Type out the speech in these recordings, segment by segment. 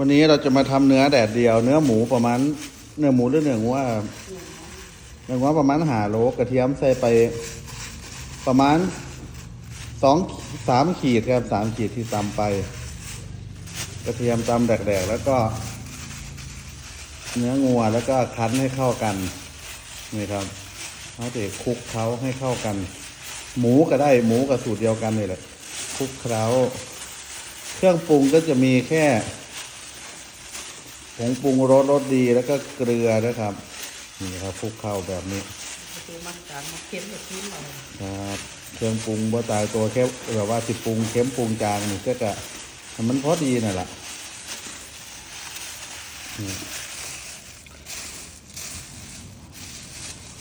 วันนี้เราจะมาทำเนื้อแดดเดียว เนื้อหมูประมาณ เนื้อหมูหรือเนื้องัวเนื้องัวประมาณหาโลกระเทียมใส่ไปประมาณสองสามขีดครับสามขีดที่ตำไป กระเทียมตำแดกๆแล้วก็ เนื้องัวแล้วก็คั้นให้เข้ากันนี่ครับเขาจะคลุกเคล้าให้เข้ากัน หมูก็ได้หมูกับสูตรเดียวกันนี่แหละคลุกเคล้า เครื่องปรุงก็จะมีแค่ ผงปรุงรสรสดีแล้วก็เกลือนะครับ นี่ครับคลุกเข้าแบบนี้คือมักจางมักเค็มแบบนี้หน่อยครับเครื่องปรุงบ่ตายตัวแค่แบบว่าสิปรุงเค็มปรุงจางนี่ก็จะมันพอดีนั่นแหละ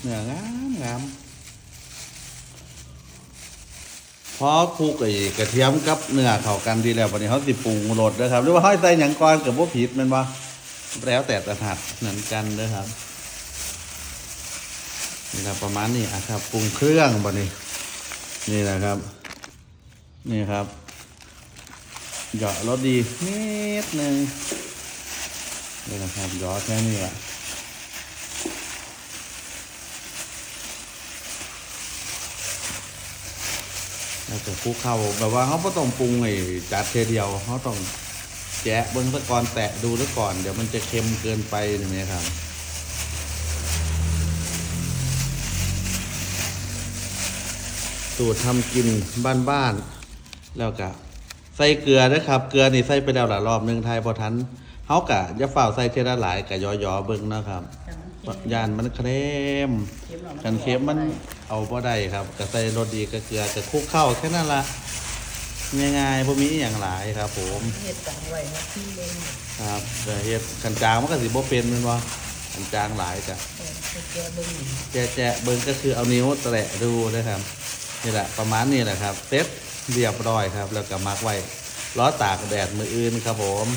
เนื้องามงามพอคลุกไอ้กระเทียมกับเนื้อเข้ากันดีแล้ววันนี้เขาสิปรุงรสนะครับหรือว่าห้อยใส่หยังก่อนกับพวกผิดมันบ่ แล้วแต่ถนัดเหมือนกันนะครับนี่ครับประมาณนี้อะครับปรุงเครื่องบ่นี้นี่แหละครับ นี่ครับหยาะรสดีนิดนึงนี่นะครับหยาะแค่นี้อะเราจะคลุกเข้าแบบว่าเขาไม่ต้องปรุงไอ้จัดเทเดียวเขาต้อง แจะเบิ้งซะก่อนแตะดูซะก่อน เดี๋ยวมันจะเค็มเกินไปนี่ไหมครับสูตรทำกินบ้านๆแล้วก็ใส่เกลือนะครับ เกลือนี่ใส่ไปแล้วหลายรอบหนึงไทยพอทันเฮากะอย่าฝ่าวใส่เทละหลายกะยอๆเบิ่งนะครับย่านมันเค็มเค็มหน่อยกันเค็มมันเอาบ่ได้ครับก็ใส่รสดีกับเกลือกับคลุกเข้าแค่นั้นละ ง่ายๆบ่มีอหย่างหลายครับ ผมเห็ดจางไว้ครับที่เล่นครับแต่เฮ็ดกันจางมันก็สิบ่เป็นแม่นบ่กันจางหลายจ้ะเออแกเบิ้งแจะแจะเบิ้งก็คือเอานิ้วแตะดูนะครับนี่แหละประมาณนี้แหละครับเซ็ตเรียบร้อยครับ แล้วก็มักไว้ล้อตากแดดมืออื่นครับผม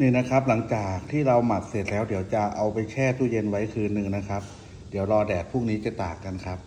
นี่นะครับหลังจากที่เราหมักเสร็จแล้ว เดี๋ยวจะเอาไปแช่ตู้เย็นไว้คืนหนึ่งนะครับ เดี๋ยวรอแดดพรุ่งนี้จะตากกันครับ